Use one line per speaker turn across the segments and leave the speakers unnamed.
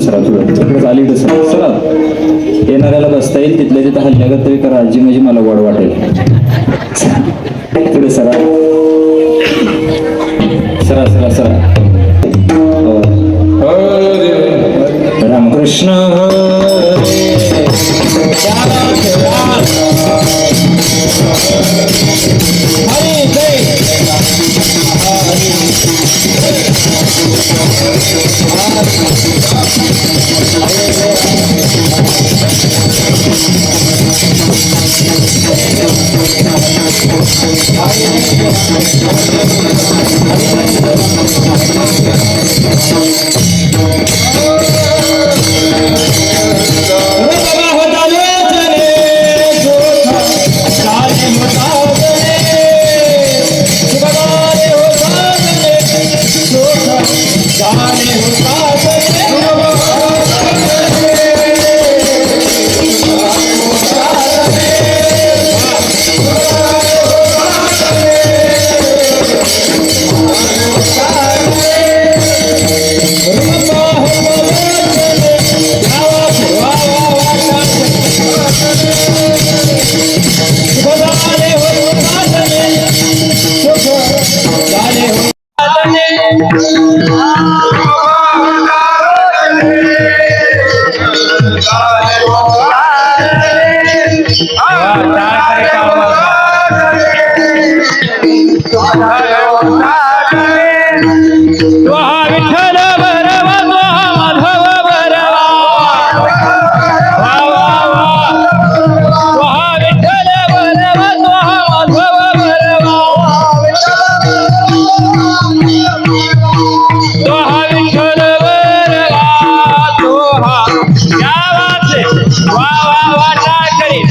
सरा तुला तिकडेच आली तर सर सरा येणाऱ्याला बसता येईल. तिथल्या तिथं हल्ल्यागत तरी करा. आजी म्हणजे मला वाढ वाटेल. तिकडे सरा Thank
you.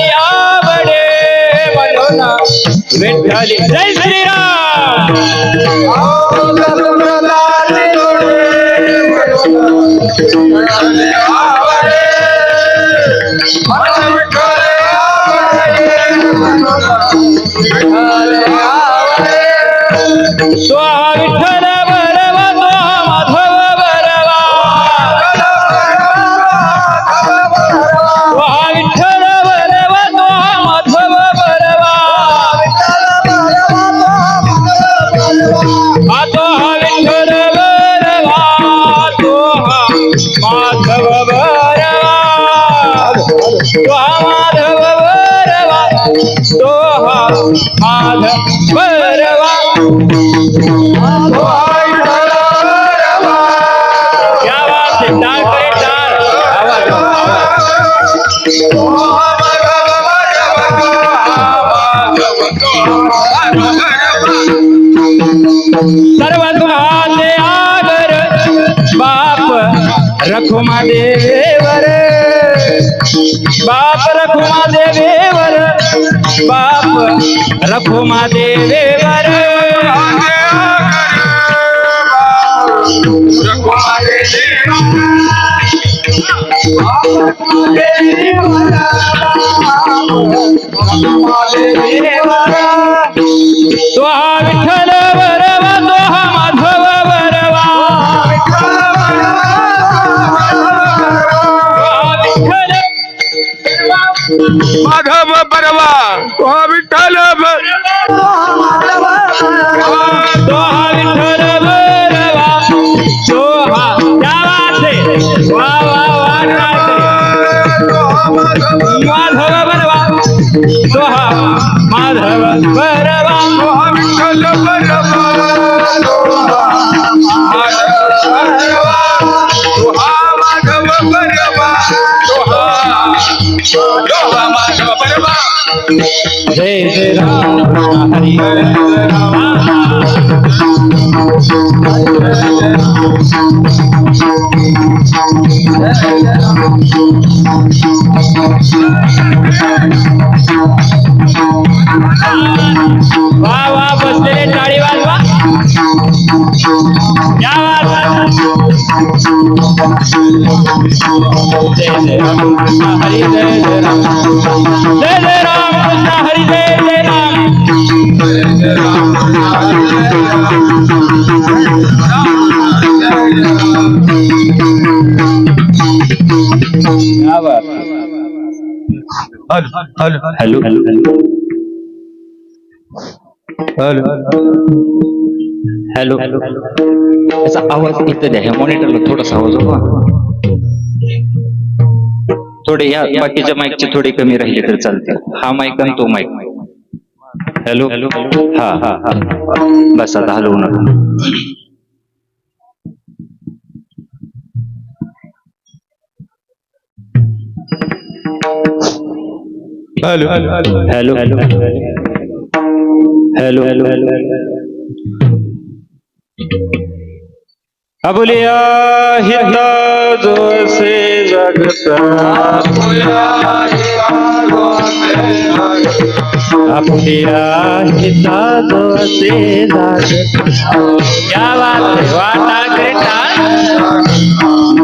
विठ्ठली आवडे म्हणून विठ्ठली. जय श्रीराम. रखुमा देवर बाप रखुमा देवर बाप रखुमा देवेवर रखुमा देवेवर
ಮಾಧವ
जय जय राम. हरी वा वा बसलेले टाळी वाजवा या वाजवा जय जय राम कृष्ण हरी जय जय राम जय जय राम कृष्ण हरी जय जय राम क्या बात
हॅलो
हॅलो
हॅलो याचा आवाज इथं द्या ह्या मॉनिटरला थोडासा आवाज हो. थोडे या बाकीच्या माईकचे थोडे कमी राहिले तर चालते हा माईक आणि तो माईक हॅलो हॅलो हा हा हा. बस आता हलवू नका.
Hello
hello hello hello hello abulia हिता जोसे जगता। अबुलिया हिता जोसे जगता। क्या बात है वाटा करेटा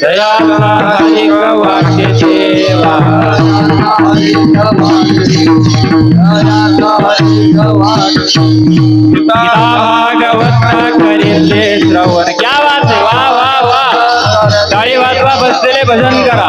दया देवा श्रवण क्या बात है वाह टाळी वाजवा बसलेले भजन करा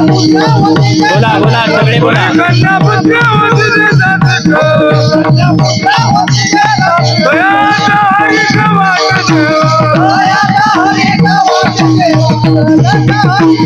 बोला बोला सगळे बोला Opa!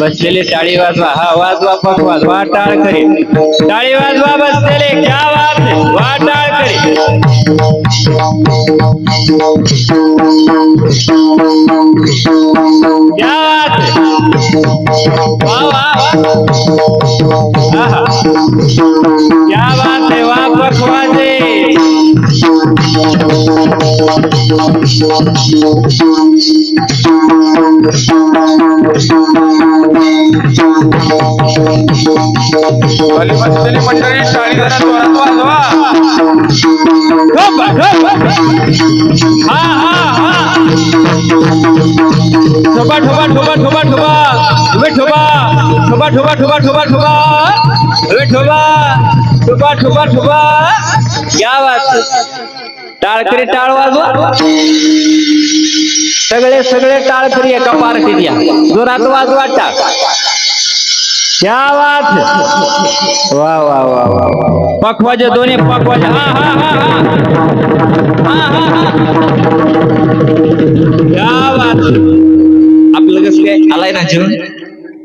बसलेले टाळी वाजवा. हा वाजवा पखवाज वाजवा. टाळ करी. टाळी वाजवा बसलेले. क्या वाज वा टाळ करी.
भले बसलेली मंडळी चाळीस जणात जोरात वाजवा
क्या बात टाळकरी टाळ वाजवा. सगळे सगळे टाळकरी एका पार्टीत या. जोरात वाजवा टाळ. क्या बात वा वा वा वा वा. पखवाजे दोन्ही पखवाजे हा हा हा हा. हा हा क्या बात आपलं कसं काय? आलाय ना जीवन?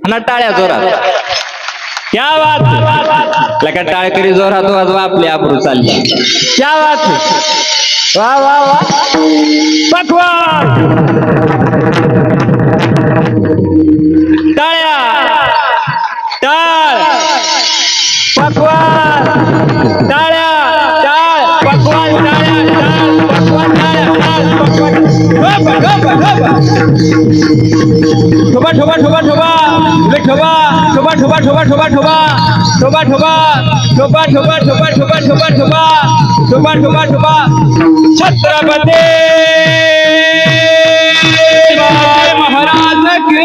ना टाळ्या जोरात. क्या बात लका टाळकरी जोरात वाजवा आपली आबरू चालली. क्या बात વાહ વાહ વાહ ભગવાન ठोबा ठोबा ठोबा ठोबा ले ठोबा ठोबा ठोबा ठोबा ठोबा ठोबा ठोबा ठोबा ठोबा ठोबा ठोबा ठोबा ठोबा ठोबा ठोबा ठोबा ठोबा छत्रपती महाराज के